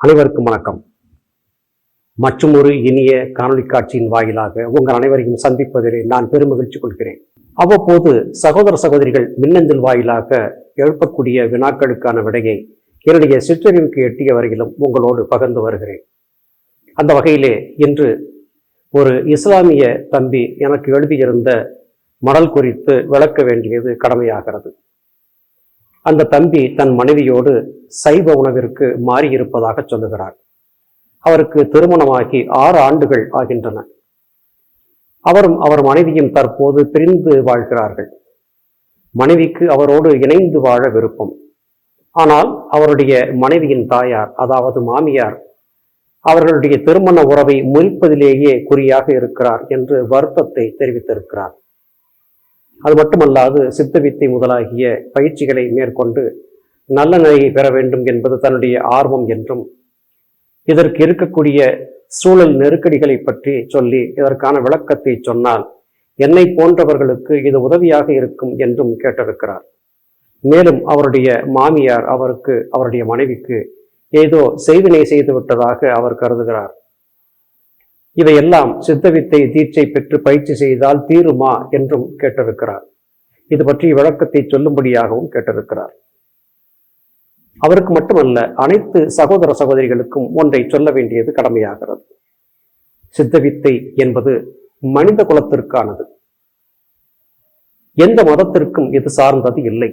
அனைவருக்கும் வணக்கம். மற்றும் ஒரு இனிய காணொளி காட்சியின் வாயிலாக உங்கள் அனைவரையும் சந்திப்பதிலே நான் பெரும் மகிழ்ச்சி கொள்கிறேன். அவ்வப்போது சகோதர சகோதரிகள் மின்னஞ்சல் வாயிலாக எழுப்பக்கூடிய வினாக்களுக்கான விடையை என்னுடைய சிற்றறிவுக்கு எட்டிய வரையிலும் உங்களோடு பகிர்ந்து வருகிறேன். அந்த வகையிலே இன்று ஒரு இஸ்லாமிய தம்பி எனக்கு எழுதியிருந்த மடல் குறித்து விளக்க வேண்டியது கடமையாகிறது. அந்த தம்பி தன் மனைவியோடு சைவ உணவிற்கு மாறியிருப்பதாக சொல்லுகிறார். அவருக்கு திருமணமாகி ஆறு ஆண்டுகள் ஆகின்றன. அவரும் அவர் மனைவியும் தற்போது பிரிந்து வாழ்கிறார்கள். மனைவிக்கு அவரோடு இணைந்து வாழ விருப்பம். ஆனால் அவருடைய மனைவியின் தாயார் அதாவது மாமியார் அவர்களுடைய திருமண உறவை முறிப்பதிலேயே குறியாக இருக்கிறார் என்று வருத்தத்தை தெரிவித்திருக்கிறார். அது மட்டுமல்லாது சித்தவித்தை முதலாகிய பயிற்சிகளை மேற்கொண்டு நல்ல நிலையை பெற வேண்டும் என்பது தன்னுடைய ஆர்வம் என்றும் இதற்கு இருக்கக்கூடிய சூழல் நெருக்கடிகளை பற்றி சொல்லி இதற்கான விளக்கத்தை சொன்னால் என்னை போன்றவர்களுக்கு இது உதவியாக இருக்கும் என்றும் கேட்டிருக்கிறார். மேலும் அவருடைய மாமியார் அவருக்கு அவருடைய மனைவிக்கு ஏதோ செய்தினை செய்து விட்டதாக அவர் கருதுகிறார். இதையெல்லாம் சித்தவித்தை தீட்சை பெற்று பயிற்சி செய்தால் தீருமா என்றும் கேட்டிருக்கிறார். இது பற்றி விளக்கத்தை சொல்லும்படியாகவும் கேட்டிருக்கிறார். அவருக்கு மட்டுமல்ல அனைத்து சகோதர சகோதரிகளுக்கும் ஒன்றை சொல்ல வேண்டியது கடமையாகிறது. சித்தவித்தை என்பது மனித குலத்திற்கானது. எந்த மதத்திற்கும் இது சார்ந்தது இல்லை.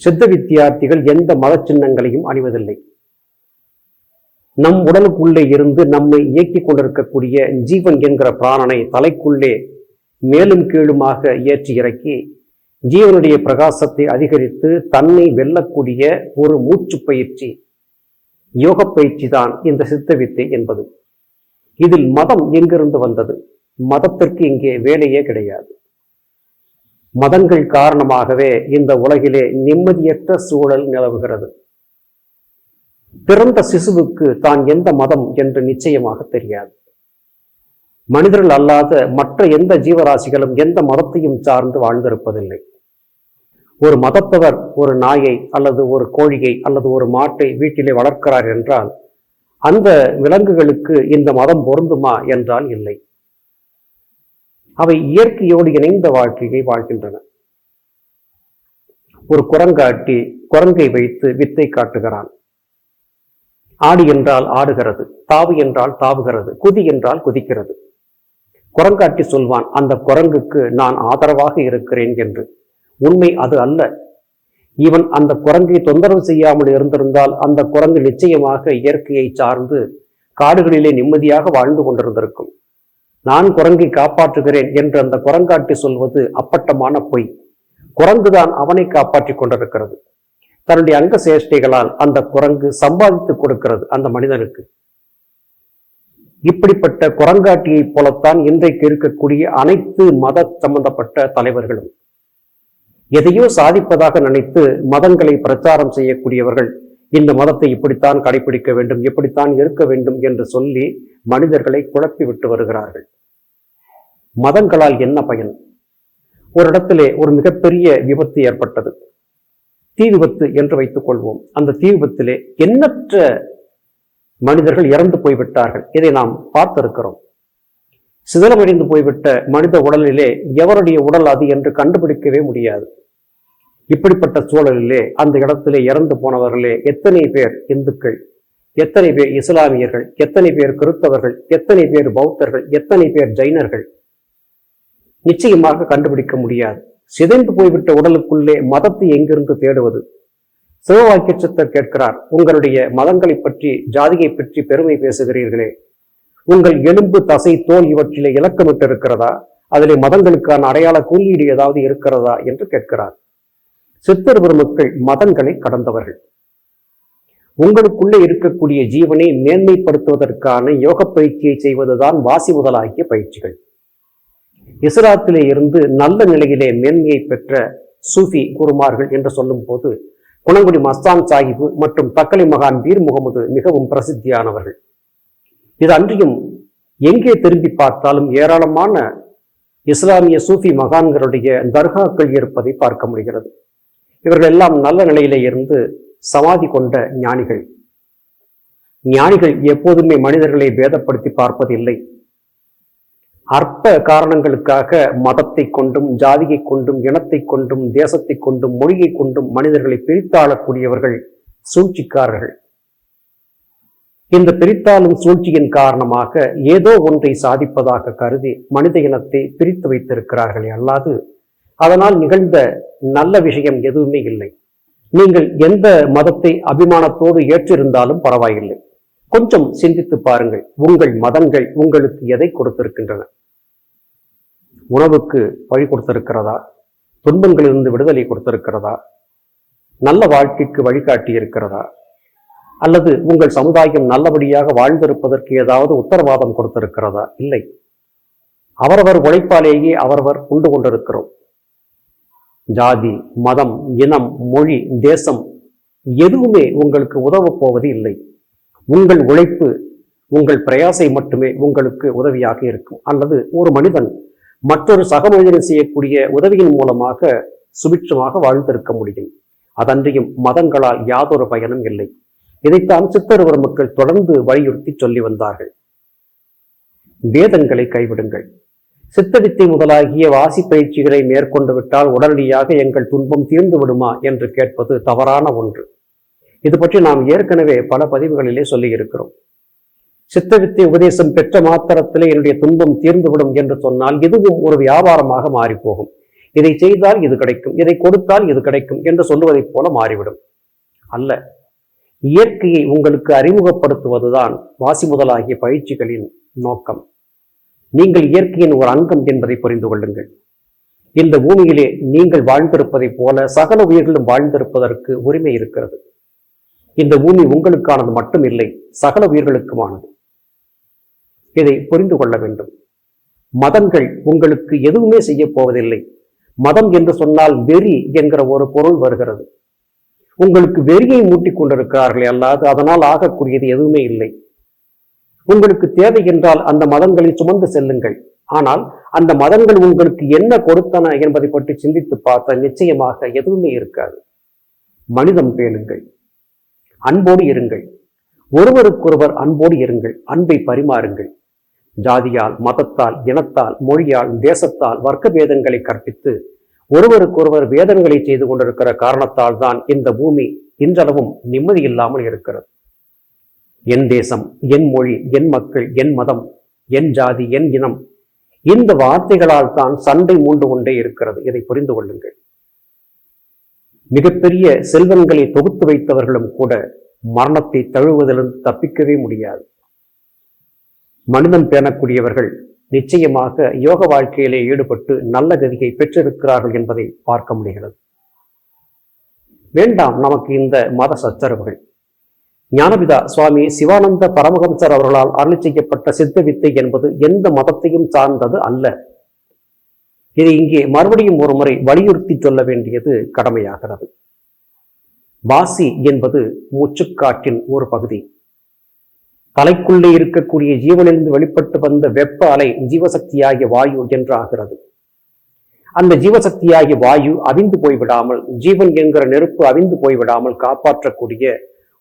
சித்த வித்தியார்த்திகள் எந்த மத சின்னங்களையும் அணிவதில்லை. நம் உடலுக்குள்ளே இருந்து நம்மை இயக்கி கொண்டிருக்கக்கூடிய ஜீவன் என்கிற பிராணனை தலைக்குள்ளே மேலும் கீழுமாக ஏற்றி இறக்கி ஜீவனுடைய பிரகாசத்தை அதிகரித்து தன்னை வெல்லக்கூடிய ஒரு மூச்சு பயிற்சி யோக பயிற்சி தான் இந்த சித்த வித்தை என்பது. இதில் மதம் எங்கிருந்து வந்தது? மதத்திற்கு இங்கே வேலையே கிடையாது. மதங்கள் காரணமாகவே இந்த உலகிலே நிம்மதியற்ற சூழல் நிலவுகிறது. பிறந்த சிசுவுக்கு தான் எந்த மதம் என்று நிச்சயமாக தெரியாது. மனிதர்கள் அல்லாத மற்ற எந்த ஜீவராசிகளும் எந்த மதத்தையும் சார்ந்து வாழ்ந்திருப்பதில்லை. ஒரு மதத்தவர் ஒரு நாயை அல்லது ஒரு கோழியை அல்லது ஒரு மாட்டை வீட்டிலே வளர்க்கிறார் என்றால் அந்த விலங்குகளுக்கு இந்த மதம் பொருந்துமா என்றால் இல்லை. அவை இயற்கையோடு இணைந்த வாழ்க்கையை வாழ்கின்றன. ஒரு குரங்காட்டி குரங்கை வைத்து வித்தை காட்டுகிறான். ஆடு என்றால் ஆடுகிறது தாவு என்றால் தாவுகிறது குதி என்றால் குதிக்கிறது. குரங்காட்டி சொல்வான் அந்த குரங்குக்கு நான் ஆதரவாக இருக்கிறேன் என்று. உண்மை அது அல்ல. இவன் அந்த குரங்கை தொந்தரவு செய்யாமல் இருந்திருந்தால் அந்த குரங்கு நிச்சயமாக இயற்கையை சார்ந்து காடுகளிலே நிம்மதியாக வாழ்ந்து கொண்டிருந்திருக்கும். நான் குரங்கை காப்பாற்றுகிறேன் என்று அந்த குரங்காட்டி சொல்வது அப்பட்டமான பொய். குரங்குதான் அவனை காப்பாற்றிக் கொண்டிருக்கிறது. தன்னுடைய அங்க சேஷ்டைகளால் அந்த குரங்கு சம்பாதித்து கொடுக்கிறது அந்த மனிதனுக்கு. இப்படிப்பட்ட குரங்காட்டியைப் போலத்தான் இன்றைக்கு இருக்கக்கூடிய அனைத்து மத சம்பந்தப்பட்ட தலைவர்களும் எதையோ சாதிப்பதாக நினைத்து மதங்களை பிரச்சாரம் செய்யக்கூடியவர்கள் இந்த மதத்தை இப்படித்தான் கடைபிடிக்க வேண்டும் இப்படித்தான் இருக்க வேண்டும் என்று சொல்லி மனிதர்களை குழப்பி விட்டு வருகிறார்கள். மதங்களால் என்ன பயன்? ஒரு இடத்திலே ஒரு மிகப்பெரிய விபத்து ஏற்பட்டது. தீ விபத்து என்று வைத்துக் கொள்வோம் அந்த தீ விபத்திலே எண்ணற்ற மனிதர்கள் இறந்து போய்விட்டார்கள். இதை நாம் பார்த்திருக்கிறோம். சிதலமடைந்து போய்விட்ட மனித உடலிலே எவருடைய உடல் அது என்று கண்டுபிடிக்கவே முடியாது. இப்படிப்பட்ட சூழலிலே அந்த இடத்திலே இறந்து போனவர்களே எத்தனை பேர் இந்துக்கள் எத்தனை பேர் இஸ்லாமியர்கள் எத்தனை பேர் கிறிஸ்தவர்கள் எத்தனை பேர் பௌத்தர்கள் எத்தனை பேர் ஜைனர்கள் நிச்சயமாக கண்டுபிடிக்க முடியாது. சிதைந்து போய்விட்ட உடலுக்குள்ளே மதத்தை எங்கிருந்து தேடுவது? சிவவாக்கிய சித்தர் கேட்கிறார் உங்களுடைய மதங்களை பற்றி ஜாதியை பற்றி பெருமை பேசுகிறீர்களே. உங்கள் எலும்பு தசை தோல் இவற்றிலே இலக்கமிட்டு இருக்கிறதா அதிலே மதங்களுக்கான அடையாள குறியீடு ஏதாவது இருக்கிறதா? என்று கேட்கிறார். சித்தர் பெருமக்கள் மதங்களை கடந்தவர்கள். உங்களுக்குள்ளே இருக்கக்கூடிய ஜீவனை மேன்மைப்படுத்துவதற்கான யோக பயிற்சியை செய்வதுதான் வாசி முதலாகிய பயிற்சிகள். இசுராத்திலே இருந்து நல்ல நிலையிலே மேன்மையை பெற்ற சூஃபி குருமார்கள் என்று சொல்லும் போது குணங்குடி மஸ்தான் சாஹிபு மற்றும் தக்கலை மகான் பீர் முகமது மிகவும் பிரசித்தியானவர்கள். இது அன்றியும் எங்கே திரும்பி பார்த்தாலும் ஏராளமான இஸ்லாமிய சூஃபி மகான்களுடைய தர்காக்கள் இருப்பதை பார்க்க முடிகிறது. இவர்கள் எல்லாம் நல்ல நிலையிலே இருந்து சமாதி கொண்ட ஞானிகள். ஞானிகள் எப்போதுமே மனிதர்களை பேதப்படுத்தி பார்ப்பதில்லை. அற்ப காரணங்களுக்காக மதத்தை கொண்டும் ஜாதியை கொண்டும் இனத்தை கொண்டும் தேசத்தை கொண்டும் மொழியை கொண்டும் மனிதர்களை பிரித்தாளக்கூடியவர்கள் சூழ்ச்சிக்காரர்கள். இந்த பிரித்தாளும் சூழ்ச்சியின் காரணமாக ஏதோ ஒன்றை சாதிப்பதாக கருதி மனித இனத்தை பிரித்து வைத்திருக்கிறார்களே அல்லாது அதனால் நிகழ்ந்த நல்ல விஷயம் எதுவுமே இல்லை. நீங்கள் எந்த மதத்தை அபிமானத்தோடு ஏற்றிருந்தாலும் பரவாயில்லை. கொஞ்சம் சிந்தித்து பாருங்கள். உங்கள் மதங்கள் உங்களுக்கு எதை கொடுத்திருக்கின்றன? உணவுக்கு வழி கொடுத்திருக்கிறதா? துன்பங்களிலிருந்து விடுதலை கொடுத்திருக்கிறதா? நல்ல வாழ்க்கைக்கு வழிகாட்டி இருக்கிறதா அல்லது உங்கள் சமுதாயம் நல்லபடியாக வாழ்ந்திருப்பதற்கு ஏதாவது உத்தரவாதம் கொடுத்திருக்கிறதா? இல்லை. அவரவர் உழைப்பாலேயே அவரவர் உண்டு கொண்டிருக்கிறோம். ஜாதி மதம் இனம் மொழி தேசம் எதுவுமே உங்களுக்கு உதவப் போவது இல்லை உங்கள் உழைப்பு உங்கள் பிரயாசை மட்டுமே உங்களுக்கு உதவியாக இருக்கும். அல்லது ஒரு மனிதன் மற்றொரு சக மனிதன் செய்யக்கூடிய உதவியின் மூலமாக சுபிட்சமாக வாழ்ந்திருக்க முடியும். அதன்றியும் மதங்களால் யாதொரு பயனும் இல்லை. இதைத்தான் சித்தருவர் மக்கள் தொடர்ந்து வலியுறுத்தி சொல்லி வந்தார்கள். வேதங்களை கைவிடுங்கள். சித்தவித்தை முதலாகிய வாசி பயிற்சிகளை மேற்கொண்டு விட்டால் உடனடியாக எங்கள் துன்பம் தீர்ந்து விடுமா என்று கேட்பது தவறான ஒன்று. இது பற்றி நாம் ஏற்கனவே பல பதிவுகளிலே சொல்லி இருக்கிறோம் சித்தவித்தை உபதேசம் பெற்ற மாத்திரத்திலே என்னுடைய துன்பம் தீர்ந்துவிடும் என்று சொன்னால் இதுவும் ஒரு வியாபாரமாக மாறிப்போகும். இதை செய்தால் இது கிடைக்கும் இதை கொடுத்தால் இது கிடைக்கும் என்று சொல்லுவதைப் போல மாறிவிடும். அல்ல இயற்கையை உங்களுக்கு அறிமுகப்படுத்துவதுதான் வாசி முதலாகிய பயிற்சிகளின் நோக்கம். நீங்கள் இயற்கையின் ஒரு அங்கம் என்பதை புரிந்து கொள்ளுங்கள். இந்த பூமியிலே நீங்கள் வாழ்ந்திருப்பதைப் போல சகல உயிர்களும் வாழ்ந்திருப்பதற்கு உரிமை இருக்கிறது. இந்த பூமி உங்களுக்கானது மட்டும் இல்லை சகல உயிர்களுக்குமானது. இதை புரிந்து கொள்ள வேண்டும். மதங்கள் உங்களுக்கு எதுவுமே செய்ய போவதில்லை. மதம் என்று சொன்னால் வெறி என்கிற ஒரு பொருள் வருகிறது. உங்களுக்கு வெறியை மூட்டி கொண்டிருக்கிறார்களே அல்லாது அதனால் ஆகக்கூடியது எதுவுமே இல்லை. உங்களுக்கு தேவை என்றால் அந்த மதங்களை சுமந்து செல்லுங்கள். ஆனால் அந்த மதங்கள் உங்களுக்கு என்ன கொடுத்தன என்பதை பற்றி சிந்தித்து பார்த்த நிச்சயமாக எதுவுமே இருக்காது. மனிதம் பேணுங்கள். அன்போடு இருங்கள். ஒருவருக்கொருவர் அன்போடு இருங்கள். அன்பை பரிமாறுங்கள். ஜாதியால் மதத்தால் இனத்தால் மொழியால் தேசத்தால் வர்க்க பேதங்களை கற்பித்து ஒருவருக்கொருவர் வேதங்களை செய்து கொண்டிருக்கிற காரணத்தால் தான் இந்த பூமி இன்றளவும் நிம்மதி இல்லாமல் இருக்கிறது. என் தேசம் என் மொழி என் மக்கள் என் மதம் என் ஜாதி என் இனம் இந்த வார்த்தைகளால் தான் சண்டை மூண்டு கொண்டே இருக்கிறது. இதை புரிந்து கொள்ளுங்கள். மிகப்பெரிய செல்வங்களை தொகுத்து வைத்தவர்களும் கூட மரணத்தை தழுவுவதிலிருந்து தப்பிக்கவே முடியாது. மனிதன் பேணக்கூடியவர்கள் நிச்சயமாக யோக வாழ்க்கையிலே ஈடுபட்டு நல்ல கதியை பெற்றிருக்கிறார்கள் என்பதை பார்க்க முடிகிறது. வேண்டாம் நமக்கு இந்த மத சச்சரவுகள். ஞானபிதா சுவாமி சிவானந்த பரமஹம்சர் அவர்களால் அருளி செய்யப்பட்ட சித்த வித்தை என்பது எந்த மதத்தையும் சார்ந்தது அல்ல. இதை இங்கே மறுபடியும் ஒரு முறை வலியுறுத்தி சொல்ல வேண்டியது கடமையாகிறது. வாசி என்பது மூச்சுக்காற்றின் ஒரு பகுதி. தலைக்குள்ளே இருக்கக்கூடிய ஜீவனிலிருந்து வெளிப்பட்டு வந்த வெப்ப அலை ஜீவசக்தியாகிய வாயு என்றாகிறது. அந்த ஜீவசக்தியாகிய வாயு அவிந்து போய்விடாமல் ஜீவன் என்கிற நெருப்பு அவிந்து போய்விடாமல் காப்பாற்றக்கூடிய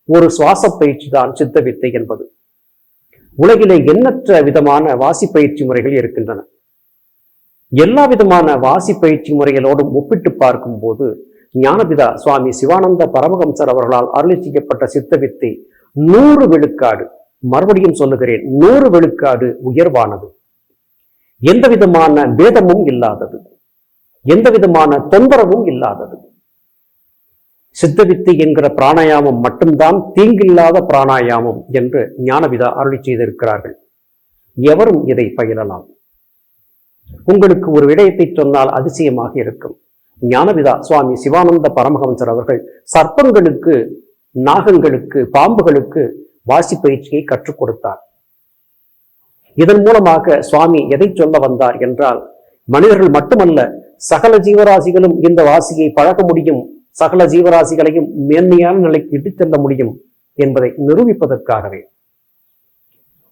ஒரு சுவாச பயிற்சி தான் சித்த வித்தை என்பது. உலகிலே எண்ணற்ற விதமான வாசி பயிற்சி முறைகள் இருக்கின்றன. எல்லா விதமான வாசி பயிற்சி முறைகளோடும் ஒப்பிட்டு பார்க்கும்போது ஞானபிதா சுவாமி சிவானந்த பரமஹம்சர் அவர்களால் அருளி செய்யப்பட்ட சித்த வித்தை நூறு விழுக்காடு மறுபடியும் சொல்லுகிறேன் நூறு விழுக்காடு உயர்வானது. எந்த விதமான பேதமும் இல்லாதது. எந்த விதமான தொந்தரவும் இல்லாதது. சித்தவித்தை என்கிற பிராணாயாமம் மட்டும்தான் தீங்கில்லாத பிராணாயாமம் என்று ஞானவிதா அருளி செய்திருக்கிறார்கள். எவரும் இதை பயிலலாம். உங்களுக்கு ஒரு விடயத்தை சொன்னால் அதிசயமாக இருக்கும். ஞானவிதா சுவாமி சிவானந்த பரமஹம்சர் அவர்கள் சர்ப்பங்களுக்கு நாகங்களுக்கு பாம்புகளுக்கு வாசி பயிற்சியை கற்றுக் கொடுத்தார். இதன் மூலமாக சுவாமி எதை சொல்ல வந்தார் என்றால் மனிதர்கள் மட்டுமல்ல சகல ஜீவராசிகளும் இந்த வாசியை பழக முடியும் சகல ஜீவராசிகளையும் மேன்மையான நிலைக்கு இட்டுச் செல்ல முடியும் என்பதை நிரூபிப்பதற்காகவே.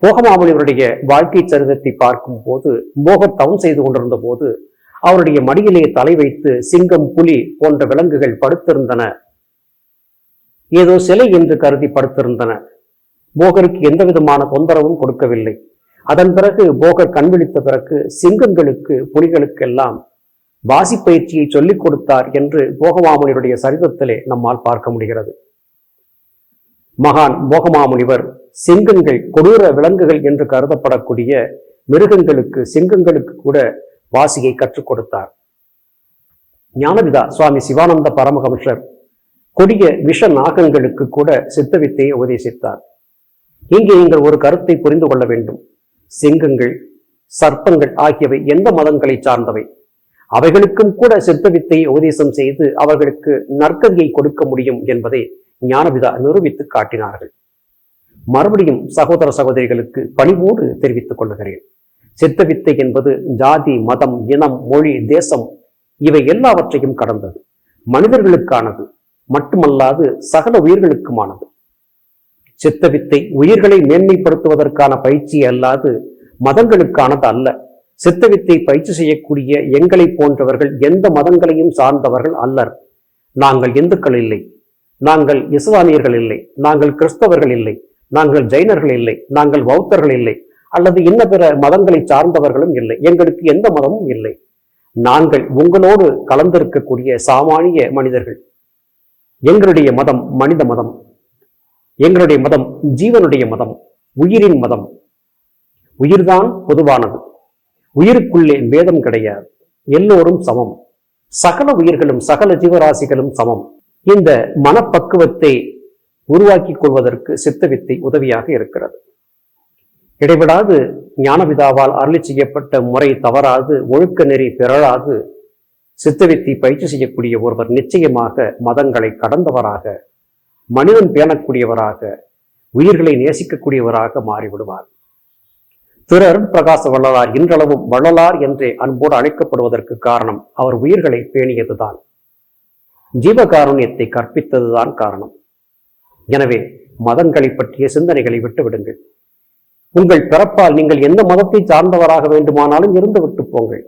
போகமாமனிவருடைய வாழ்க்கை சரிதத்தை பார்க்கும் போது மோகத் தவம் செய்து கொண்டிருந்த போது அவருடைய மடியிலே தலை வைத்து சிங்கம் புலி போன்ற விலங்குகள் படுத்திருந்தன. ஏதோ சிலை என்று கருதி படுத்திருந்தன. போகருக்கு எந்த விதமான தொந்தரவும் கொடுக்கவில்லை. அதன் பிறகு போகர் கண்விழித்த பிறகு சிங்கங்களுக்கு புலிகளுக்கெல்லாம் வாசி பயிற்சியை சொல்லிக் கொடுத்தார் என்று போகமாமனியுடைய சரிதத்திலே நம்மால் பார்க்க முடிகிறது. மகான் போகமாமுனிவர் சிங்கங்கள் கொடூர விலங்குகள் என்று கருதப்படக்கூடிய மிருகங்களுக்கு சிங்கங்களுக்கு கூட வாசியை கற்றுக் கொடுத்தார். ஞானபிதா சுவாமி சிவானந்த பரமஹம்சர் கொடிய விஷ நாகங்களுக்கு கூட சித்தவித்தையை உபதேசித்தார். இங்கே நீங்கள் ஒரு கருத்தை புரிந்து கொள்ள வேண்டும். சிங்கங்கள் சர்ப்பங்கள் ஆகியவை எந்த மதங்களை சார்ந்தவை? அவைகளுக்கும் கூட சித்தவித்தையை உபதேசம் செய்து அவர்களுக்கு நற்கதியை கொடுக்க முடியும் என்பதை ஞானபிதா நிரூபித்து காட்டினார்கள். மறுபடியும் சகோதர சகோதரிகளுக்கு பணிவோடு தெரிவித்துக் கொள்கிறேன் சித்தவித்தை என்பது ஜாதி மதம் இனம் மொழி தேசம் இவை எல்லாவற்றையும் கடந்தது. மனிதர்களுக்கானது மட்டுமல்லாது சகல உயிர்களுக்குமானது. சித்தவித்தை உயிர்களை மேன்மைப்படுத்துவதற்கான பயிற்சி அல்லாது மதங்களுக்கானது அல்ல. சித்தவித்தை பயிற்சி செய்யக்கூடிய எங்களை போன்றவர்கள் எந்த மதங்களையும் சார்ந்தவர்கள் அல்லர். நாங்கள் இந்துக்கள் இல்லை. நாங்கள் இஸ்லாமியர்கள் இல்லை நாங்கள் கிறிஸ்தவர்கள் இல்லை நாங்கள் ஜெயினர்கள் இல்லை நாங்கள் பௌத்தர்கள் இல்லை அல்லது இன்ன பிற மதங்களை சார்ந்தவர்களும் இல்லை எங்களுக்கு எந்த மதமும் இல்லை. நாங்கள் உங்களோடு கலந்திருக்கக்கூடிய சாமானிய மனிதர்கள். எங்களுடைய மதம் மனித மதம். எங்களுடைய மதம் ஜீவனுடைய மதம் உயிரின் மதம். உயிர்தான் பொதுவானது. உயிருக்குள்ளே வேதம் கிடையாது. எல்லோரும் சமம். சகல உயிர்களும் சகல ஜீவராசிகளும் சமம். இந்த மனப்பக்குவத்தை உருவாக்கி கொள்வதற்கு சித்தவித்தை உதவியாக இருக்கிறது. இடைவிடாது ஞானபிதாவால் அருளி செய்யப்பட்ட முறை தவறாது ஒழுக்க நெறி பிறழாது சித்தவித்தை பயிற்சி செய்யக்கூடிய ஒருவர் நிச்சயமாக மதங்களை கடந்தவராக மனிதன் பேணக்கூடியவராக உயிர்களை நேசிக்கக்கூடியவராக மாறிவிடுவார். திரு அருட்பிரகாச வள்ளலார் இன்றளவும் வள்ளலார் என்றே அன்போடு அழைக்கப்படுவதற்கு காரணம் அவர் உயிர்களை பேணியதுதான். ஜீவகாருண்யத்தை கற்பித்ததுதான் காரணம். எனவே மதங்களை பற்றிய சிந்தனைகளை விட்டுவிடுங்கள். உங்கள் பிறப்பால் நீங்கள் எந்த மதத்தை சார்ந்தவராக வேண்டுமானாலும் இருந்து விட்டு போங்கள்.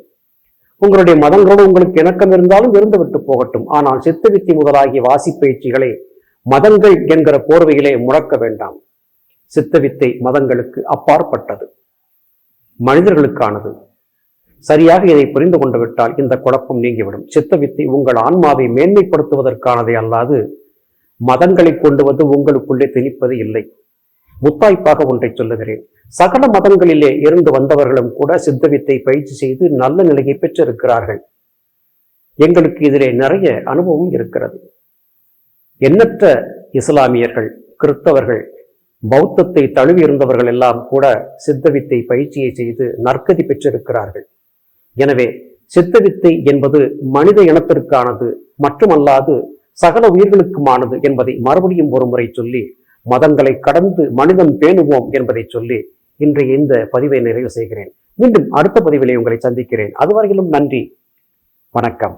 உங்களுடைய மதங்களோடு உங்களுக்கு இணக்கம் இருந்தாலும் இருந்து விட்டு போகட்டும். ஆனால் சித்தவித்தி முதலாகிய வாசிப்பயிற்சிகளை மதங்கள் என்கிற போர்வையிலே முழக்க வேண்டாம். சித்தவித்தை மதங்களுக்கு அப்பாற்பட்டது. மனிதர்களுக்கானது. சரியாக இதை புரிந்து கொண்டு விட்டால் இந்த குழப்பம் நீங்கிவிடும். சித்தவித்தை உங்கள் ஆன்மாவை மேன்மைப்படுத்துவதற்கானதை அல்லாது மதங்களை கொண்டு வந்து உங்களுக்குள்ளே திணிப்பது இல்லை. முத்தாய்ப்பாக ஒன்றை சொல்லுகிறேன். சகல மதங்களிலே இருந்து வந்தவர்களும் கூட சித்தவித்தை பயிற்சி செய்து நல்ல நிலையை பெற்றிருக்கிறார்கள். எங்களுக்கு இதிலே நிறைய அனுபவம் இருக்கிறது. எண்ணற்ற இஸ்லாமியர்கள் கிறிஸ்தவர்கள் பௌத்தத்தை தழுவி இருந்தவர்கள் எல்லாம் கூட சித்தவித்தை பயிற்சியை செய்து நற்கதி பெற்றிருக்கிறார்கள். எனவே சித்தவித்தை என்பது மனித இனத்திற்கானது மட்டுமல்லாது சகல உயிர்களுக்குமானது என்பதை மறுபடியும் ஒரு முறை சொல்லி மதங்களை கடந்து மனிதன் பேணுவோம் என்பதை சொல்லி இன்றைய இந்த பதிவை நிறைவு செய்கிறேன். மீண்டும் அடுத்த பதிவிலே உங்களை சந்திக்கிறேன். அதுவரையிலும் நன்றி. வணக்கம்.